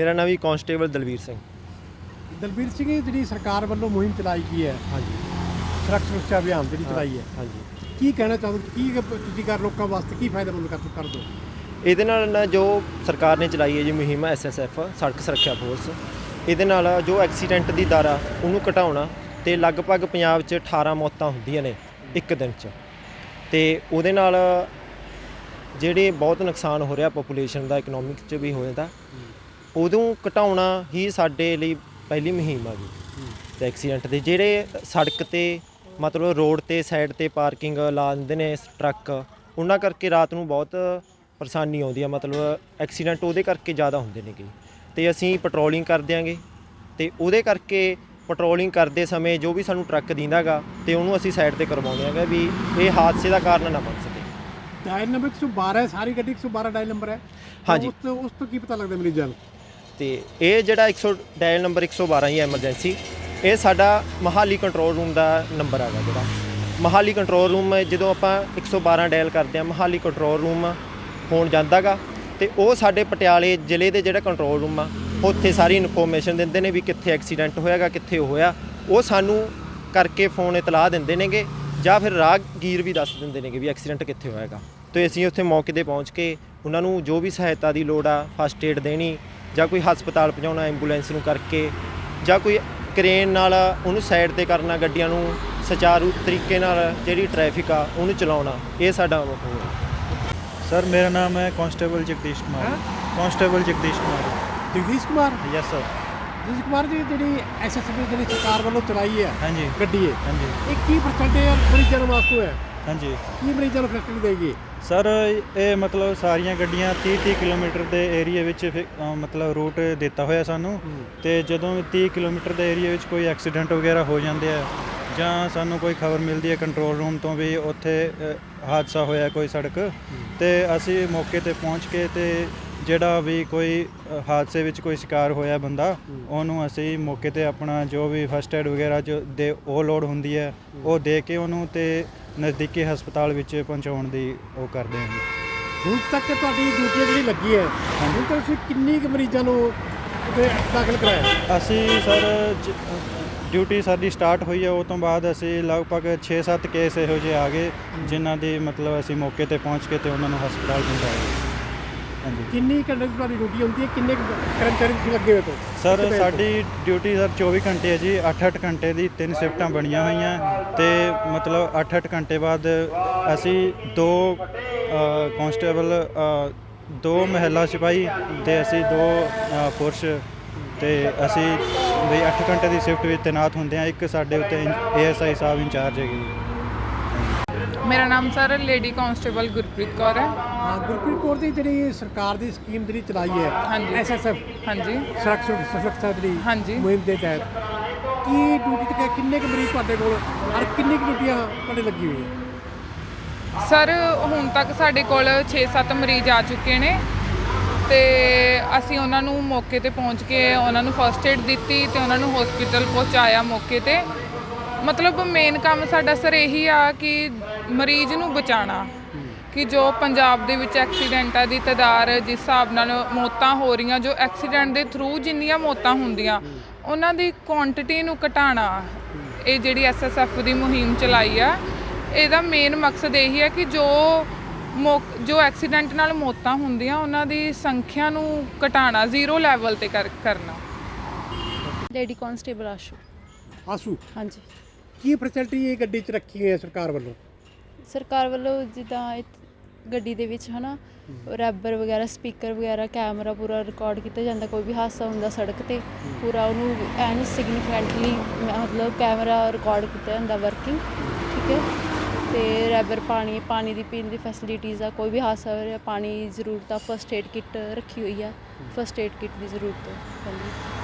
ਮੇਰਾ ਨਾਮ ਵੀ ਕਾਂਸਟੇਬਲ ਦਲਵੀਰ ਸਿੰਘ। ਦਲਬੀਰ ਸਿੰਘ ਇਹ ਜਿਹੜੀ ਸਰਕਾਰ ਵੱਲੋਂ ਮੁਹਿੰਮ ਚਲਾਈ ਗਈ ਹੈ ਹਾਂਜੀ। ਸੜਕ ਸੁਰੱਖਿਆ ਅਭਿਆਨ ਜਿਹੜੀ ਚਲਾਈ ਹੈ ਹਾਂਜੀ। ਕੀ ਕਹਿਣਾ ਚਾਹੋਗੇ? ਕੀ ਕ- ਤੁਸੀਂ ਕਰ ਲੋਕਾਂ ਵਾਸਤੇ ਕੀ ਫਾਇਦੇਮੰਦ ਕਰ ਕਰ ਦੋ? ਇਹਦੇ ਨਾਲ ਨਾ ਜੋ ਸਰਕਾਰ ਨੇ ਚਲਾਈ ਹੈ ਜੀ ਮੁਹਿੰਮ ਐਸਐਸਐਫ ਸੜਕ ਸੁਰੱਖਿਆ ਫੋਰਸ ਇਹਦੇ ਨਾਲ ਜੋ ਐਕਸੀਡੈਂਟ ਦੀ ਦਰ ਆ ਉਹਨੂੰ ਘਟਾਉਣਾ ਤੇ ਲਗਭਗ ਪੰਜਾਬ 'ਚ 18 ਮੌਤਾਂ ਹੁੰਦੀਆਂ ਨੇ ਇੱਕ ਦਿਨ 'ਚ। ਤੇ ਉਹਦੇ ਨਾਲ ਜਿਹੜੇ ਬਹੁਤ ਨੁਕਸਾਨ ਹੋ ਰਿਹਾ ਪੋਪੂਲੇਸ਼ਨ ਦਾ ਇਕਨੋਮਿਕ 'ਚ ਵੀ ਹੋ ਜਾਂਦਾ। ਉਦੋਂ ਘਟਾਉਣਾ ਹੀ ਸਾਡੇ ਲਈ ਪਹਿਲੀ ਮੁਹਿੰਮ ਆ ਜੀ। ਤੇ ਐਕਸੀਡੈਂਟ ਦੇ ਜਿਹੜੇ ਸੜਕ ਤੇ ਮਤਲਬ ਰੋਡ ਤੇ ਸਾਈਡ ਤੇ ਪਾਰਕਿੰਗ ਲਾ ਦਿੰਦੇ ਨੇ ਟਰੱਕ ਉਹਨਾਂ ਕਰਕੇ ਰਾਤ ਨੂੰ ਬਹੁਤ ਪਰੇਸ਼ਾਨੀ ਆਉਂਦੀ ਆ। ਮਤਲਬ ਐਕਸੀਡੈਂਟ ਉਹਦੇ ਕਰਕੇ ਜ਼ਿਆਦਾ ਹੁੰਦੇ ਨੇਗੇ। ਤੇ ਅਸੀਂ ਪੈਟਰੋਲਿੰਗ ਕਰ ਦਿਆਂਗੇ। ਤੇ ਉਹਦੇ ਕਰਕੇ ਪੈਟਰੋਲਿੰਗ ਕਰਦੇ ਸਮੇਂ ਜੋ ਵੀ ਸਾਨੂੰ ਟਰੱਕ ਦਿੰਦਾਗਾ ਤੇ ਉਹਨੂੰ ਅਸੀਂ ਸਾਈਡ ਤੇ ਕਰਵਾਉਂਦੇ ਆਂਗੇ ਵੀ ਇਹ ਹਾਦਸੇ ਦਾ ਕਾਰਨ ਨਾ ਬਣ ਸਕੇ। ਡਾਇਲ ਨੰਬਰ 112 ਹੈ ਸਾਰੀ ਗੱਡੀ 112 ਡਾਇਲ ਨੰਬਰ ਹੈ। ਹਾਂਜੀ। ਉਸ ਤੋਂ ਉਸ ਤੋਂ ਕੀ ਪਤਾ ਲੱਗਦਾ ਮਰੀਜ਼ਾਂ ਨੂੰ? ਤੇ ਇਹ ਜਿਹੜਾ 100 ਡਾਇਲ ਨੰਬਰ 112 ਹੀ ਹੈ ਐਮਰਜੈਂਸੀ ਇਹ ਸਾਡਾ ਮਹਾਲੀ ਕੰਟਰੋਲ ਰੂਮ ਦਾ ਨੰਬਰ ਹੈਗਾ ਜਿਹੜਾ। ਮਹਾਲੀ ਕੰਟਰੋਲ ਰੂਮ ਜਦੋਂ ਆਪਾਂ 112 ਡਾਇਲ ਕਰਦੇ ਆ ਮਹਾਲੀ ਕੰਟਰੋਲ ਰੂਮ ਫੋਨ ਜਾਂਦਾਗਾ ਤੇ ਉਹ ਸਾਡੇ ਪਟਿਆਲੇ ਜ਼ਿਲ੍ਹੇ ਦੇ ਜਿਹੜਾ ਕੰਟਰੋਲ ਰੂਮ ਆ, ਉੱਥੇ ਸਾਰੀ ਇਨਫੋਰਮੇਸ਼ਨ ਦਿੰਦੇ ਨੇ ਵੀ ਕਿੱਥੇ ਐਕਸੀਡੈਂਟ ਹੋਇਆਗਾ, ਕਿੱਥੇ ਹੋਇਆ। ਉਹ ਸਾਨੂੰ ਕਰਕੇ ਫੋਨ ਇਤਲਾਹ ਦਿੰਦੇ ਨੇਗੇ ਜਾਂ ਫਿਰ ਰਾਹਗੀਰ ਵੀ ਦੱਸ ਦਿੰਦੇ ਨੇਗੇ ਵੀ ਐਕਸੀਡੈਂਟ ਕਿੱਥੇ ਹੋਇਆਗਾ। ਤੇ ਅਸੀਂ ਉੱਥੇ ਮੌਕੇ ਤੇ ਪਹੁੰਚ ਕੇ ਉਹਨਾਂ ਨੂੰ ਜੋ ਵੀ ਸਹਾਇਤਾ ਦੀ ਲੋੜ ਆ ਫਸਟ ਏਡ ਦੇਣੀ ਜਾਂ ਕੋਈ ਹਸਪਤਾਲ ਪਹੁੰਚਾਉਣਾ ਐਂਬੂਲੈਂਸ ਨੂੰ ਕਰਕੇ ਜਾਂ ਕੋਈ ਕ੍ਰੇਨ ਨਾਲ ਉਹਨੂੰ ਸਾਈਡ ਤੇ ਕਰਨਾ ਗੱਡੀਆਂ ਨੂੰ ਸੁਚਾਰੂ ਤਰੀਕੇ ਨਾਲ ਜਿਹੜੀ ਟ੍ਰੈਫਿਕ ਆ ਉਹਨੂੰ ਚਲਾਉਣਾ ਇਹ ਸਾਡਾ ਉਹ ਹੈ। ਸਰ ਮੇਰਾ ਨਾਮ ਹੈ constable Jagdish Kumar. Constable Jagdish Kumar. Jagdish Kumar? Yes sir Jagdish Kumar ji ਜਿਹੜੀ ਐਸਐਸਬੀ ਜਿਹੜੀ ਸਰਕਾਰ ਵੱਲੋਂ ਚਲਾਈ ਹੈ ਹਾਂਜੀ। ਗੱਡੀ ਹੈ ਹਾਂਜੀ। ਇਹ ਕੀ ਪਰਸੈਂਟੇਜ ਮਰੀਜ਼ਾਂ ਨੂੰ ਵਾਸਤੇ ਹੈ? ਹਾਂਜੀ। ਕੀ ਮਰੀਜ਼ਾਂ ਨੂੰ ਫੈਸਿਲਿਟੀ ਦੇਗੀ? ਸਰ ਇਹ ਮਤਲਬ ਸਾਰੀਆਂ ਗੱਡੀਆਂ 30 30 ਕਿਲੋਮੀਟਰ ਦੇ ਏਰੀਆ ਵਿੱਚ ਫਿ- ਅ, ਮਤਲਬ ਰੂਟ ਦਿੱਤਾ ਹੋਇਆ ਸਾਨੂੰ। ਤੇ ਜਦੋਂ ਵੀ 30 ਕਿਲੋਮੀਟਰ ਦੇ ਏਰੀਆ ਵਿੱਚ ਕੋਈ ਐਕਸੀਡੈਂਟ ਵਗੈਰਾ ਹੋ ਜਾਂਦੇ ਆ ਜਾਂ ਸਾਨੂੰ ਕੋਈ ਖਬਰ ਮਿਲਦੀ ਹੈ ਕੰਟਰੋਲ ਰੂਮ ਤੋਂ ਵੀ ਉੱਥੇ ਅ, ਹਾਦਸਾ ਹੋਇਆ ਕੋਈ ਸੜਕ ਤੇ ਅਸੀਂ ਮੌਕੇ ਤੇ ਪਹੁੰਚ ਕੇ ਤੇ ਜਿਹੜਾ ਵੀ ਕੋਈ ਅ, ਹਾਦਸੇ ਵਿੱਚ ਕੋਈ ਸ਼ਿਕਾਰ ਹੋਇਆ ਬੰਦਾ ਉਹਨੂੰ ਅਸੀਂ ਮੌਕੇ ਤੇ ਆਪਣਾ ਜੋ ਵੀ ਫਸਟ ਐਡ ਵਗੈਰਾ ਜੋ ਦੇ ਉਹ ਲੋਡ ਹੁੰਦੀ ਹੈ। ਉਹ ਦੇ ਕੇ ਉਹਨੂੰ ਤੇ ਨਜ਼ਦੀਕੀ ਹਸਪਤਾਲ ਵਿੱਚ ਪਹੁੰਚਾਉਣ ਦੀ ਉਹ ਕਰਦੇ ਹਾਂ ਜੀ। ਹੁਣ ਤੱਕ ਤੁਹਾਡੀ ਡਿਊਟੀ ਜਿਹੜੀ ਲੱਗੀ ਹੈ ਹੁਣ ਤੱਕ ਤੁਸੀਂ ਕਿੰਨੀ ਕੁ ਮਰੀਜ਼ਾਂ ਨੂੰ ਉੱਥੇ ਦਾਖਲ ਕਰਾਇਆ? ਅਸੀਂ ਸਰ ਜ- ਡਿਊਟੀ ਸਾਡੀ ਸਟਾਰਟ ਹੋਈ ਹੈ ਉਹ ਤੋਂ ਬਾਅਦ ਅਸੀਂ ਲਗਭਗ 6-7 ਕੇਸ ਇਹੋ ਜਿਹੇ ਆ ਗਏ ਜਿਨ੍ਹਾਂ ਦੀ ਮਤਲਬ ਅਸੀਂ ਮੌਕੇ ਤੇ ਪਹੁੰਚ ਕੇ ਤੇ ਉਹਨਾਂ ਨੂੰ ਹਸਪਤਾਲ ਪਹੁੰਚਾਇਆ। ਕਿੰਨੀ ਘੰਟੇ ਦੀ ਤੁਹਾਡੀ ਡਿਊਟੀ ਹੁੰਦੀ ਹੈ? ਕਿੰਨੇ ਕੁ ਕਰਮਚਾਰੀ ਤੁਸੀਂ ਲੱਗੇ ਹੋਏ ਤੋਂ ਸਰ ਸਾਡੀ ਡਿਊਟੀ ਸਰ 24 ਘੰਟੇ ਹੈ ਜੀ। 8-8 ਘੰਟੇ ਦੀ ਤਿੰਨ ਸ਼ਿਫਟਾਂ ਬਣੀਆਂ ਹੋਈਆਂ। ਤੇ ਮਤਲਬ 8-8 ਘੰਟੇ ਬਾਅਦ ਅਸੀਂ ਦੋ ਕਾਂਸਟੇਬਲ ਦੋ ਮਹਿਲਾ ਸਿਪਾਹੀ ਤੇ ਅਸੀਂ ਦੋ ਅ, ਪੁਰਸ਼ ਤੇ ਅਸੀਂ ਵੀ 8 ਘੰਟੇ ਦੀ ਸ਼ਿਫਟ ਵਿੱਚ ਤੈਨਾਤ ਹੁੰਦੇ ਆ ਇੱਕ ਸਾਡੇ ਉੱਤੇ ਏਐਸਆਈ ਸਾਹਿਬ ਇੰਚਾਰਜ ਹੈਗੇ ਜੀ। ਮੇਰਾ ਨਾਮ sir lady constable Gurpreet Kaur ਹੈ ਹਾਂ, ਗੁਰਪ੍ਰੀਤ ਕੌਰ ਦੀ ਜਿਹੜੀ ਸਰਕਾਰ ਦੀ ਸਕੀਮ ਜਿਹੜੀ ਚਲਾਈ ਹੈ ਹਾਂਜੀ। ਐਸਐਸਐਫ ਹਾਂਜੀ ਸੜਕ ਸੁਰ- ਸੁਰੱਖਿਆ ਜਿਹੜੀ ਹਾਂਜੀ। ਮੁਹਿੰਮ ਦੇ ਤਹਿਤ ਕੀ ਡਿਊਟੀ ਤੇ ਕਿ- ਕਿੰਨੇ ਕੁ ਮਰੀਜ਼ ਤੁਹਾਡੇ ਕੋਲ ਔਰ ਕਿੰਨੀ ਕੁ ਡਿਊਟੀਆਂ ਤੁਹਾਡੇ ਲੱਗੀ ਹੋਈ ਹੈ ਸਰ ਹੁਣ ਤੱਕ ਸਾਡੇ ਕੋਲ 6-7 ਮਰੀਜ਼ ਆ ਚੁੱਕੇ ਨੇ ਤੇ ਅਸੀਂ ਉਹਨਾਂ ਨੂੰ ਮੌਕੇ ਤੇ ਪਹੁੰਚ ਕੇ ਉਹਨਾਂ ਨੂੰ ਫਰਸਟ ਏਡ ਦਿੱਤੀ ਤੇ ਉਹਨਾਂ ਨੂੰ ਹਸਪੀਟਲ ਪਹੁੰਚਾਇਆ ਮੌਕੇ ਤੇ ਮਤਲਬ ਮੇਨ ਕੰਮ ਸਾਡਾ ਸਰ ਇਹੀ ਆ ਕਿ ਮਰੀਜ਼ ਨੂੰ ਬਚਾਉਣਾ ਕਿ ਜੋ ਪੰਜਾਬ ਦੇ ਵਿੱਚ ਐਕਸੀਡੈਂਟਾਂ ਦੀ ਤਦਾਰ ਜਿਸ ਹਿਸਾਬ ਨਾਲ ਮੌਤਾਂ ਹੋ ਰਹੀਆਂ ਜੋ ਐਕਸੀਡੈਂਟ ਦੇ ਥਰੂ ਜਿੰਨੀਆਂ ਮੌਤਾਂ ਹੁੰਦੀਆਂ ਉਹਨਾਂ ਦੀ ਕੁਆਂਟੀਟੀ ਨੂੰ ਘਟਾਉਣਾ। ਇਹ ਜਿਹੜੀ ਐਸਐਸਐਫ ਦੀ ਮੁਹਿੰਮ ਚਲਾਈ ਆ ਇਹਦਾ ਮੇਨ ਮਕਸਦ ਇਹੀ ਹੈ ਕਿ ਜੋ ਮੌ- ਜੋ ਐਕਸੀਡੈਂਟ ਨਾਲ ਮੌਤਾਂ ਹੁੰਦੀਆਂ ਉਹਨਾਂ ਦੀ ਸੰਖਿਆ ਨੂੰ ਘਟਾਉਣਾ ਜ਼ੀਰੋ ਲੈਵਲ ਤੇ ਕਰ- ਕਰਨਾ। ਲੇਡੀ ਕਾਂਸਟੇਬਲ ਆਸ਼ੂ ਆਸੂ ਹਾਂਜੀ। ਕੀ ਫੈਸਿਲਿਟੀ ਇਹ ਗੱਡੀ 'ਚ ਰੱਖੀ ਹੋਈ ਹੈ ਸਰਕਾਰ ਵੱਲੋਂ? ਸਰਕਾਰ ਵੱਲੋਂ ਜਿੱਦਾਂ ਇਤ- ਗੱਡੀ ਦੇ ਵਿੱਚ ਹਨਾ ਰੈਬਰ ਵਗੈਰਾ ਸਪੀਕਰ ਵਗੈਰਾ ਕੈਮਰਾ ਪੂਰਾ ਰਿਕਾਰਡ ਕੀਤਾ ਜਾਂਦਾ ਕੋਈ ਵੀ ਹਾਦਸਾ ਹੁੰਦਾ ਸੜਕ ਤੇ ਪੂਰਾ ਉਹਨੂੰ ਐਨ ਸਿਗਨੀਫੀਕੈਂਟਲੀ ਮਤਲਬ ਕੈਮਰਾ ਰਿਕਾਰਡ ਕੀਤਾ ਜਾਂਦਾ ਵਰਕਿੰਗ ਠੀਕ ਹੈ। ਤੇ ਰੈਬਰ ਪਾਣੀ ਪਾਣੀ ਦੀ ਪੀਣ ਦੀ ਫੈਸਿਲਿਟੀਜ਼ ਆ ਕੋਈ ਵੀ ਹਾਦਸਾ ਹੋ ਰਿਹਾ ਪਾਣੀ ਜ਼ਰੂਰਤ ਆ ਫਸਟ ਏਡ ਕਿੱਟ ਰੱਖੀ ਹੋਈ ਆ ਫਸਟ ਏਡ ਕਿੱਟ ਦੀ ਜ਼ਰੂਰਤ ਪੈਂਦੀ